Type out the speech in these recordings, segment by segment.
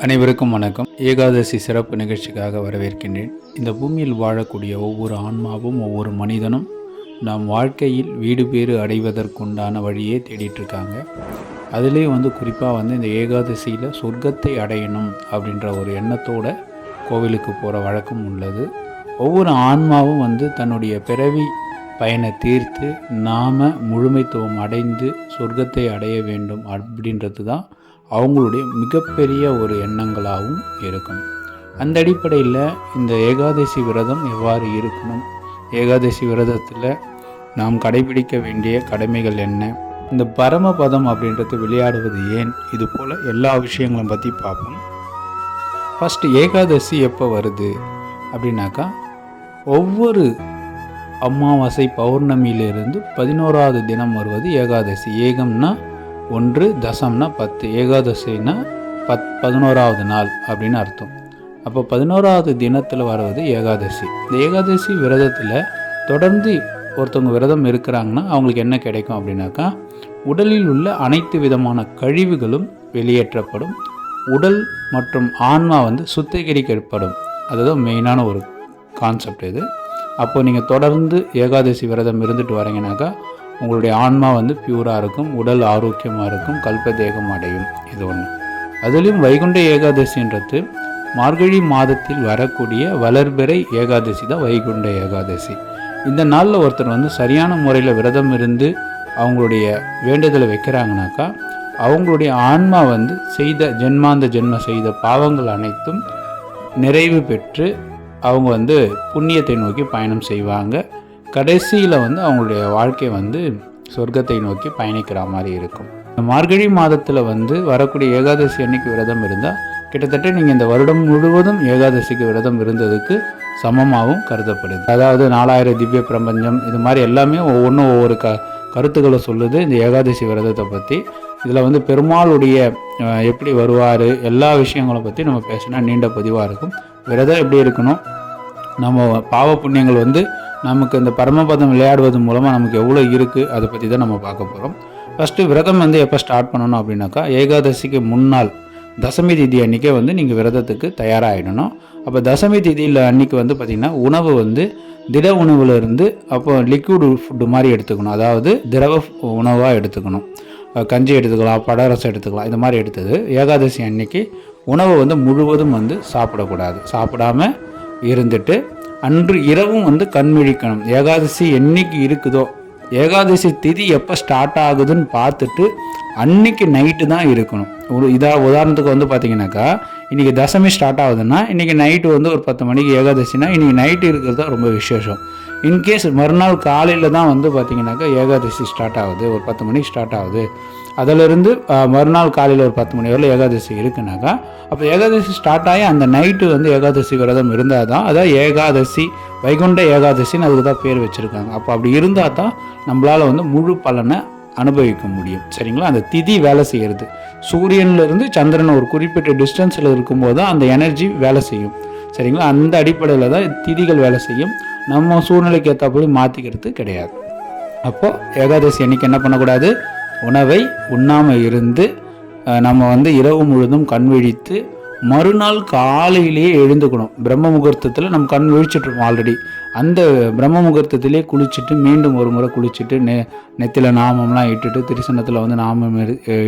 அனைவருக்கும் வணக்கம். ஏகாதசி சிறப்பு நிகழ்ச்சிக்காக வரவேற்கின்றேன். இந்த பூமியில் வாழக்கூடிய ஒவ்வொரு ஆன்மாவும் ஒவ்வொரு மனிதனும் நம் வாழ்க்கையில் வீடு பேறு அடைவதற்குண்டான வழியே தேடிட்டுருக்காங்க. இருக்காங்க அதுலேயும் வந்து குறிப்பாக வந்து இந்த ஏகாதசியில் சொர்க்கத்தை அடையணும் அப்படின்ற ஒரு எண்ணத்தோட கோவிலுக்கு போகிற வழக்கம் உள்ளது. ஒவ்வொரு ஆன்மாவும் வந்து தன்னுடைய பிறவி பயனை தீர்த்து நாம் முழுமைத்துவம் அடைந்து சொர்க்கத்தை அடைய வேண்டும் அப்படின்றது தான் அவங்களுடைய மிகப்பெரிய ஒரு எண்ணங்களாகவும் இருக்கும். அந்த அடிப்படையில் இந்த ஏகாதசி விரதம் எவ்வாறு இருக்கணும்? ஏகாதசி விரதத்தில் நாம் கடைபிடிக்க வேண்டிய கடமைகள் என்ன? இந்த பரமபதம் அப்படின்றது விளையாடுவது ஏன்? இது போல் எல்லா விஷயங்களும் பற்றி பார்ப்போம். ஃபஸ்ட்டு ஏகாதசி எப்போ வருது? அப்படின்னாக்கா ஒவ்வொரு அமாவாசை பௌர்ணமியிலிருந்து பதினோராவது தினம் வருவது ஏகாதசி. ஏகம்னா ஒன்று தசம்னா பத்து ஏகாதசினா பத் பதினோராவது நாள் அப்படின்னு அர்த்தம். அப்போ பதினோராவது தினத்தில் வருவது ஏகாதசி. இந்த ஏகாதசி விரதத்தில் தொடர்ந்து ஒருத்தவங்க விரதம் இருக்கிறாங்கன்னா அவங்களுக்கு என்ன கிடைக்கும் அப்படின்னாக்கா உடலில் உள்ள அனைத்து விதமான கழிவுகளும் வெளியேற்றப்படும். உடல் மற்றும் ஆன்மா வந்து சுத்திகரிக்கப்படும். அதுதான் மெயினான ஒரு கான்செப்ட் இது. அப்போ நீங்கள் தொடர்ந்து ஏகாதசி விரதம் இருந்துட்டு வரீங்கனாக்கா உங்களுடைய ஆன்மா வந்து பியூராக இருக்கும் உடல் ஆரோக்கியமாக இருக்கும் கல்பதேகம் அடையும். இது ஒன்று அதுலேயும் வைகுண்ட ஏகாதசின்றது மார்கழி மாதத்தில் வரக்கூடிய வளர்பிறை ஏகாதசி தான் வைகுண்ட ஏகாதசி. இந்த நாளில் ஒருத்தர் வந்து சரியான முறையில் விரதம் இருந்து அவங்களுடைய வேண்டுதலை வைக்கிறாங்கனாக்கா அவங்களுடைய ஆன்மா வந்து செய்த ஜென்மாந்த ஜென்ம செய்த பாவங்கள் அனைத்தும் நிறைவு பெற்று அவங்க வந்து புண்ணியத்தை நோக்கி பயணம் செய்வாங்க. கடைசியில் வந்து அவங்களுடைய வாழ்க்கை வந்து சொர்க்கத்தை நோக்கி பயணிக்கிற மாதிரி இருக்கும். இந்த மார்கழி மாதத்தில் வந்து வரக்கூடிய ஏகாதசி அன்னைக்கு விரதம் இருந்தால் கிட்டத்தட்ட நீங்கள் இந்த வருடம் முழுவதும் ஏகாதசிக்கு விரதம் இருந்ததுக்கு சமமாகவும் கருதப்படுது. அதாவது நாலாயிரம் திவ்ய பிரபஞ்சம் இது மாதிரி எல்லாமே ஒவ்வொன்றும் ஒவ்வொரு க கருத்துக்களை சொல்லுது இந்த ஏகாதசி விரதத்தை பற்றி இதில் வந்து பெருமாளுடைய எப்படி வருவார் எல்லா விஷயங்களை பற்றி நம்ம பேசினா நீண்ட பதிவாக இருக்கும். விரதம் எப்படி இருக்கணும்? நம்ம பாவ புண்ணியங்கள் வந்து நமக்கு இந்த பரமபதம் விளையாடுவது மூலமாக நமக்கு எவ்வளோ இருக்குது அதை பற்றி தான் நம்ம பார்க்க போகிறோம் ஃபஸ்ட்டு விரதம் வந்து எப்போ ஸ்டார்ட் பண்ணணும் அப்படின்னாக்கா ஏகாதசிக்கு முன்னாள் தசமி திதி அன்றைக்கே வந்து நீங்கள் விரதத்துக்கு தயாராகிடணும் அப்போ தசமி திதியில் அன்னைக்கு வந்து பார்த்திங்கன்னா உணவு வந்து திட உணவுலேருந்து அப்போ லிக்விட் ஃபுட்டு மாதிரி எடுத்துக்கணும். அதாவது திரவ உணவாக எடுத்துக்கணும். கஞ்சி எடுத்துக்கலாம் படரசம் எடுத்துக்கலாம் இந்த மாதிரி எடுத்தது. ஏகாதசி அன்னைக்கு உணவை வந்து முழுவதும் வந்து சாப்பிடக்கூடாது. சாப்பிடாம இருந்துட்டு அன்று இரவும் வந்து கண்விழிக்கணும். ஏகாதசி என்னைக்கு இருக்குதோ ஏகாதசி திதி எப்போ ஸ்டார்ட் ஆகுதுன்னு பார்த்துட்டு அன்னைக்கு நைட்டு தான் இருக்கணும். ஒரு இதாக உதாரணத்துக்கு வந்து பார்த்தீங்கன்னாக்கா இன்றைக்கி தசமி ஸ்டார்ட் ஆகுதுன்னா இன்றைக்கி நைட்டு வந்து ஒரு பத்து மணிக்கு ஏகாதசினா இன்றைக்கி நைட்டு இருக்கிறது தான் ரொம்ப விசேஷம். இன்கேஸ் மறுநாள் காலையில் தான் வந்து பார்த்தீங்கன்னாக்கா ஏகாதசி ஸ்டார்ட் ஆகுது. ஒரு பத்து மணிக்கு ஸ்டார்ட் ஆகுது. அதிலிருந்து மறுநாள் காலையில் ஒரு பத்து மணி வரையில் ஏகாதசி இருக்குனாக்கா அப்போ ஏகாதசி ஸ்டார்ட் ஆகி அந்த நைட்டு வந்து ஏகாதசி விரதம் இருந்தால் தான் அதான் ஏகாதசி வைகுண்ட ஏகாதசின்னு அதுக்கு தான் பேர் வச்சுருக்காங்க. அப்போ அப்படி இருந்தால் தான் நம்மளால் வந்து முழு பலனை அனுபவிக்க முடியும். சரிங்களா? அந்த திதி வேலை செய்கிறது சூரியன்லேருந்து சந்திரன் ஒரு குறிப்பிட்ட டிஸ்டன்ஸில் இருக்கும்போது தான் அந்த எனர்ஜி வேலை செய்யும். சரிங்களா? அந்த அடிப்படையில் தான் திதிகள் வேலை செய்யும். நம்ம சூழ்நிலைக்கு ஏற்றபடி மாற்றிக்கிறது கிடையாது. அப்போது ஏகாதசி அன்னைக்கு என்ன பண்ணக்கூடாது? உணவை உண்ணாமல் இருந்து நம்ம வந்து இரவு முழுதும் கண் விழித்து மறுநாள் காலையிலேயே எழுந்துக்கணும். பிரம்ம முகூர்த்தத்தில் நம்ம கண் விழிச்சிட்ருப்போம் ஆல்ரெடி அந்த பிரம்ம முகூர்த்தத்திலே குளிச்சுட்டு மீண்டும் ஒரு முறை குளிச்சுட்டு நெ நெத்தியில் நாமம்லாம் இட்டுட்டு திருசனத்தில் வந்து நாமம்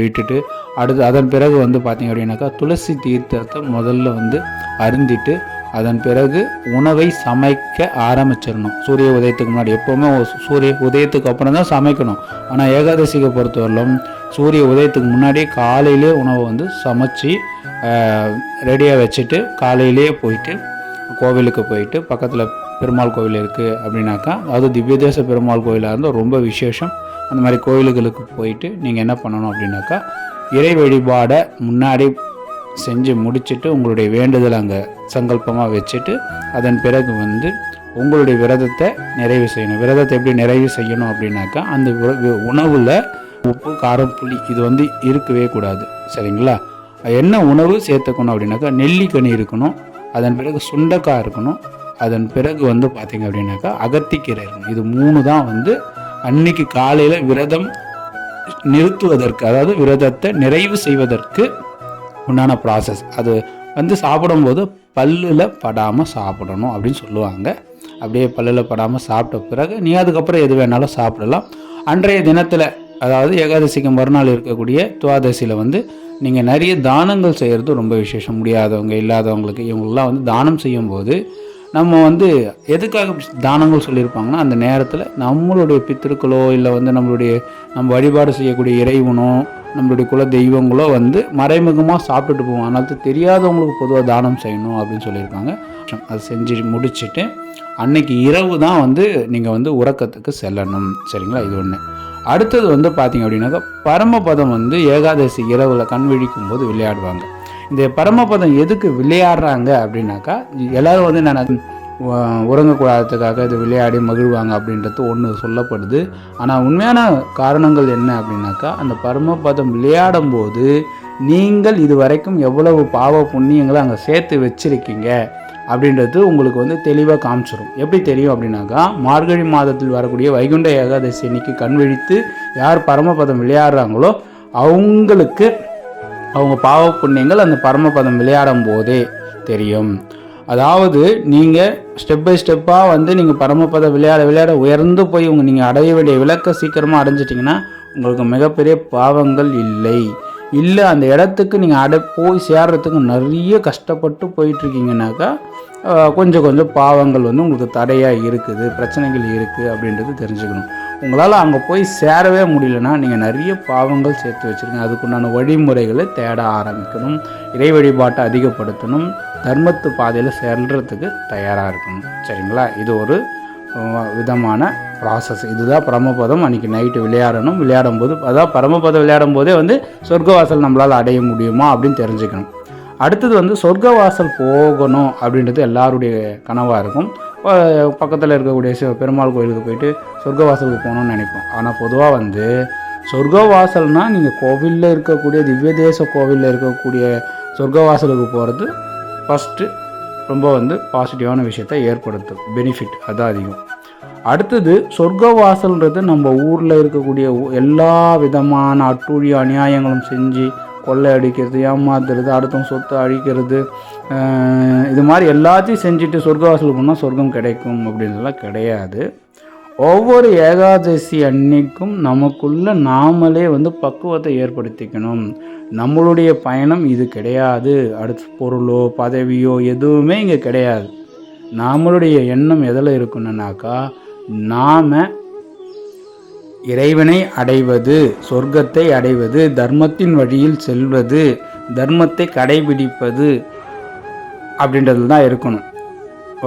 இட்டுட்டு அடுத்து அதன் பிறகு வந்து பார்த்திங்க அப்படின்னாக்கா துளசி தீர்த்தத்தை முதல்ல வந்து அருந்திட்டு அதன் பிறகு உணவை சமைக்க ஆரம்பிச்சிடணும். சூரிய உதயத்துக்கு முன்னாடி எப்போவுமே சூரிய உதயத்துக்கு அப்புறம் தான் சமைக்கணும். ஆனால் ஏகாதசிக்கு பொறுத்தவரையிலும் சூரிய உதயத்துக்கு முன்னாடி காலையிலே உணவை வந்து சமைச்சு ரெடியாக வச்சுட்டு காலையிலேயே போயிட்டு கோவிலுக்கு போயிட்டு பக்கத்தில் பெருமாள் கோவில் இருக்குது அப்படின்னாக்கா அது திவ்யதேச பெருமாள் கோவிலாக இருந்தால் ரொம்ப விசேஷம். அந்த மாதிரி கோவில்களுக்கு போயிட்டு நீங்கள் என்ன பண்ணணும் அப்படின்னாக்கா இறை வழிபாடை முன்னாடி செஞ்சு முடிச்சுட்டு உங்களுடைய வேண்டுதல் அங்கே சங்கல்பமாக வச்சுட்டு அதன் பிறகு வந்து உங்களுடைய விரதத்தை நிறைவு செய்யணும். விரதத்தை எப்படி நிறைவு செய்யணும் அப்படின்னாக்கா அந்த உணவில் உப்பு காரம் புளி இது வந்து இருக்கவே கூடாது. சரிங்களா? என்ன உணவு சேர்த்துக்கணும் அப்படின்னாக்கா நெல்லிக்கனி இருக்கணும் அதன் பிறகு சுண்டக்காய் இருக்கணும் அதன் பிறகு வந்து பார்த்திங்க அப்படின்னாக்கா அகத்திக்கீரை இருக்கணும். இது மூணு தான் வந்து அன்னைக்கு காலையில் விரதம் நிறுத்துவதற்கு அதாவது விரதத்தை நிறைவு செய்வதற்கு உண்டான ப்ராசஸ் அது வந்து சாப்பிடும்போது பல்லில் படாமல் சாப்பிடணும் அப்படின்னு சொல்லுவாங்க. அப்படியே பல்லில் படாமல் சாப்பிட்ட பிறகு நீ அதுக்கப்புறம் எது வேணாலும் சாப்பிடலாம். அன்றைய தினத்தில் அதாவது ஏகாதசிக்கு மறுநாள் இருக்கக்கூடிய துவாதசியில் வந்து நீங்கள் நிறைய தானங்கள் செய்கிறது ரொம்ப விசேஷம். முடியாதவங்க இல்லாதவங்களுக்கு இவங்களெலாம் வந்து தானம் செய்யும்போது நம்ம வந்து எதுக்காக தானங்கள் சொல்லியிருப்பாங்கன்னா அந்த நேரத்தில் நம்மளுடைய பித்திருக்களோ இல்லை வந்து நம்மளுடைய நம்ம வழிபாடு செய்யக்கூடிய இறைவனோ நம்மளுடைய குல தெய்வங்களோ வந்து மறைமுகமாக சாப்பிட்டுட்டு போவோம் அதனால தெரியாதவங்களுக்கு பொதுவாக தானம் செய்யணும் அப்படின்னு சொல்லியிருக்காங்க. அது செஞ்சு முடிச்சுட்டு அன்னைக்கு இரவு தான் வந்து நீங்கள் வந்து உறக்கத்துக்கு செல்லணும். சரிங்களா? இது ஒன்று அடுத்தது வந்து பார்த்தீங்க அப்படின்னாக்கா பரமபதம் வந்து ஏகாதசி இரவில் கண் விழிக்கும் போது விளையாடுவாங்க. இந்த பரமபதம் எதுக்கு விளையாடுறாங்க அப்படின்னாக்கா எல்லாரும் வந்து நான் உறங்கக்கூடாததுக்காக இது விளையாடி மகிழ்வாங்க அப்படின்றது ஒன்று சொல்லப்படுது. ஆனால் உண்மையான காரணங்கள் என்ன அப்படின்னாக்கா அந்த பரமபதம் விளையாடும் போது நீங்கள் இது வரைக்கும் எவ்வளவு பாவ புண்ணியங்களை அங்கே சேர்த்து வச்சுருக்கீங்க அப்படின்றது உங்களுக்கு வந்து தெளிவாக காமிச்சிடும் எப்படி தெரியும் அப்படின்னாக்கா மார்கழி மாதத்தில் வரக்கூடிய வைகுண்ட ஏகாதசி அன்னைக்கு கண் விழித்து யார் பரமபதம் விளையாடுறாங்களோ அவங்களுக்கு அவங்க பாவ புண்ணியங்கள் அந்த பரமபதம் விளையாடும் போதே தெரியும். அதாவது நீங்கள் ஸ்டெப் பை ஸ்டெப்பாக வந்து நீங்கள் பரமபத விளையாட விளையாட உயர்ந்து போய் உங்கள் நீங்கள் அடைய வேண்டிய விளக்க சீக்கிரமாக அடைஞ்சிட்டிங்கன்னா உங்களுக்கு மிகப்பெரிய பாவங்கள் இல்லை. இல்லை அந்த இடத்துக்கு நீங்கள் அடை போய் சேர்றதுக்கு நிறைய கஷ்டப்பட்டு போயிட்டுருக்கீங்கனாக்கா கொஞ்சம் கொஞ்சம் பாவங்கள் வந்து உங்களுக்கு தடையாக இருக்குது பிரச்சனைகள் இருக்குது அப்படின்றது தெரிஞ்சுக்கணும். உங்களால் அங்கே போய் சேரவே முடியலன்னா நீங்கள் நிறைய பாவங்கள் சேர்த்து வச்சுருங்க அதுக்குண்டான வழிமுறைகளை தேட ஆரம்பிக்கணும். இறை வழிபாட்டை அதிகப்படுத்தணும். தர்மத்து பாதையில் செல்றதுக்கு தயாராக இருக்கணும். சரிங்களா? இது ஒரு விதமான ப்ராசஸ் இதுதான் பரமபதம் அன்றைக்கி நைட்டு விளையாடணும். விளையாடும் போது அதான் பரமபதம் விளையாடும் போதே வந்து சொர்க்கவாசல் நம்மளால் அடைய முடியுமா அப்படின்னு தெரிஞ்சுக்கணும். அடுத்தது வந்து சொர்க்கவாசல் போகணும் அப்படின்றது எல்லாருடைய கனவாக இருக்கும். பக்கத்தில் இருக்கக்கூடிய பெருமாள் கோயிலுக்கு போயிட்டு சொர்க்கவாசலுக்கு போகணும்னு நினைப்போம். ஆனால் பொதுவாக வந்து சொர்க்கவாசல்னால் நீங்கள் கோவிலில் இருக்கக்கூடிய திவ்ய தேச கோவிலில் இருக்கக்கூடிய சொர்க்கவாசலுக்கு போகிறது ஃபஸ்ட்டு ரொம்ப வந்து பாசிட்டிவான விஷயத்தை ஏற்படுத்தும். பெனிஃபிட் அதான் அதிகம். அடுத்தது சொர்க்கவாசல்ன்றது நம்ம ஊரில் இருக்கக்கூடிய எல்லா விதமான அட்டூழிய அநியாயங்களும் செஞ்சு கொள்ளை அடிக்கிறது ஏமாத்துறது அடுத்தவங்க சொத்தை அழிக்கிறது இது மாதிரி எல்லாத்தையும் செஞ்சுட்டு சொர்க்கவாசல் போனால் சொர்க்கம் கிடைக்கும் அப்படின்லாம் கிடையாது. ஒவ்வொரு ஏகாதசி அன்னைக்கும் நமக்குள்ள நாமளே வந்து பக்குவத்தை ஏற்படுத்திக்கணும். நம்மளுடைய பயணம் இது கிடையாது. அடுத்த பொருளோ பதவியோ எதுவுமே இங்கே கிடையாது. நம்மளுடைய எண்ணம் எதில் இருக்கணுன்னாக்கா நாம் இறைவனை அடைவது சொர்க்கத்தை அடைவது தர்மத்தின் வழியில் செல்வது தர்மத்தை கடைபிடிப்பது அப்படின்றது தான் இருக்கணும்.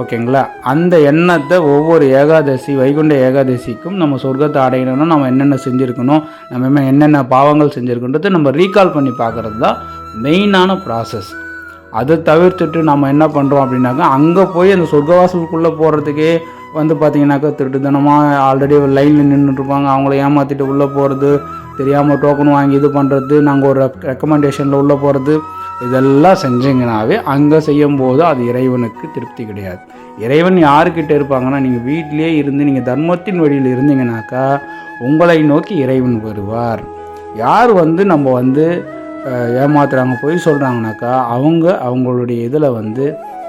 ஓகேங்களா? அந்த எண்ணத்தை ஒவ்வொரு ஏகாதசி வைகுண்ட ஏகாதசிக்கும் நம்ம சொர்க்கத்தை அடையணும்னா நம்ம என்னென்ன செஞ்சுருக்கணும் நம்ம என்னென்ன பாவங்கள் செஞ்சுருக்கோன்றது நம்ம ரீகால் பண்ணி பார்க்குறது தான் மெயினான ப்ராசஸ் அதை தவிர்த்துட்டு நம்ம என்ன பண்ணுறோம் அப்படின்னாக்கா அங்கே போய் அந்த சொர்க்கவாசலுக்குள்ளே போகிறதுக்கே வந்து பார்த்தீங்கன்னாக்கா திருட்டுத்தனமாக ஆல்ரெடி லைனில் நின்றுட்டுருப்பாங்க அவங்கள ஏமாற்றிட்டு உள்ளே போகிறது தெரியாமல் டோக்கன் வாங்கி இது பண்ணுறது நாங்கள் ஒரு ரெக்கமெண்டேஷனில் உள்ளே போகிறது இதெல்லாம் செஞ்சீங்கனாவே அங்கே செய்யும்போது அது இறைவனுக்கு திருப்தி கிடையாது. இறைவன் யாருக்கிட்ட இருப்பாங்கன்னா நீங்கள் வீட்டிலே இருந்து நீங்கள் தர்மத்தின் வழியில் இருந்தீங்கனாக்கா உங்களை நோக்கி இறைவன் வருவார். யார் வந்து நம்ம வந்து ஏமாத்துறாங்க போய் சொல்கிறாங்கனாக்கா அவங்க அவங்களுடைய இதில் வந்து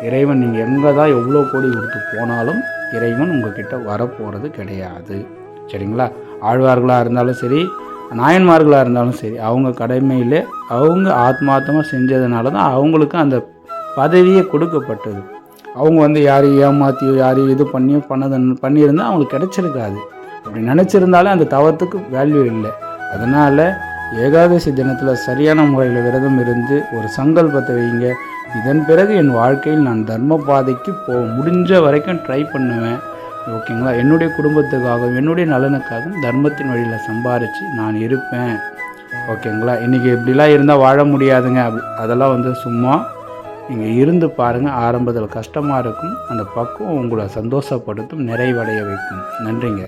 இறைவன் நீங்கள் எங்கே தான் எவ்வளோ கோடி கொடுத்து போனாலும் இறைவன் உங்ககிட்ட வரப்போகிறது கிடையாது. சரிங்களா? ஆழ்வார்களாக இருந்தாலும் சரி நாயன்மார்களாக இருந்தாலும் சரி அவங்க கடமையில் அவங்க ஆத்மார்த்தமாக செஞ்சதுனால தான் அவங்களுக்கு அந்த பதவியே கொடுக்கப்பட்டது. அவங்க வந்து யாரையும் ஏமாற்றியோ யாரையும் இது பண்ணியோ பண்ணது பண்ணியிருந்தால் அவங்களுக்கு கிடச்சிருக்காது. அப்படி நினச்சிருந்தாலே அந்த தவத்துக்கு வேல்யூ இல்லை. அதனால் ஏகாதசி தினத்தில் சரியான முறையில் விரதம் இருந்து ஒரு சங்கல்பத்தை வைங்க. இதன் பிறகு என் வாழ்க்கையில் நான் தர்ம பாதைக்கு போ முடிஞ்ச வரைக்கும் ட்ரை பண்ணுவேன். ஓகேங்களா? என்னுடைய குடும்பத்துக்காகவும் என்னுடைய நலனுக்காகவும் தர்மத்தின் வழியில் சம்பாரித்து நான் இருப்பேன். ஓகேங்களா? இன்றைக்கி இப்படிலாம் இருந்தால் வாழ முடியாதுங்க. அப்படி அதெல்லாம் வந்து சும்மா நீங்கள் இருந்து பாருங்கள் ஆரம்பத்தில் கஷ்டமாக இருக்கும். அந்த பக்குவம் உங்களை சந்தோஷப்படுத்தும் நிறைவடைய வைக்கும். நன்றிங்க.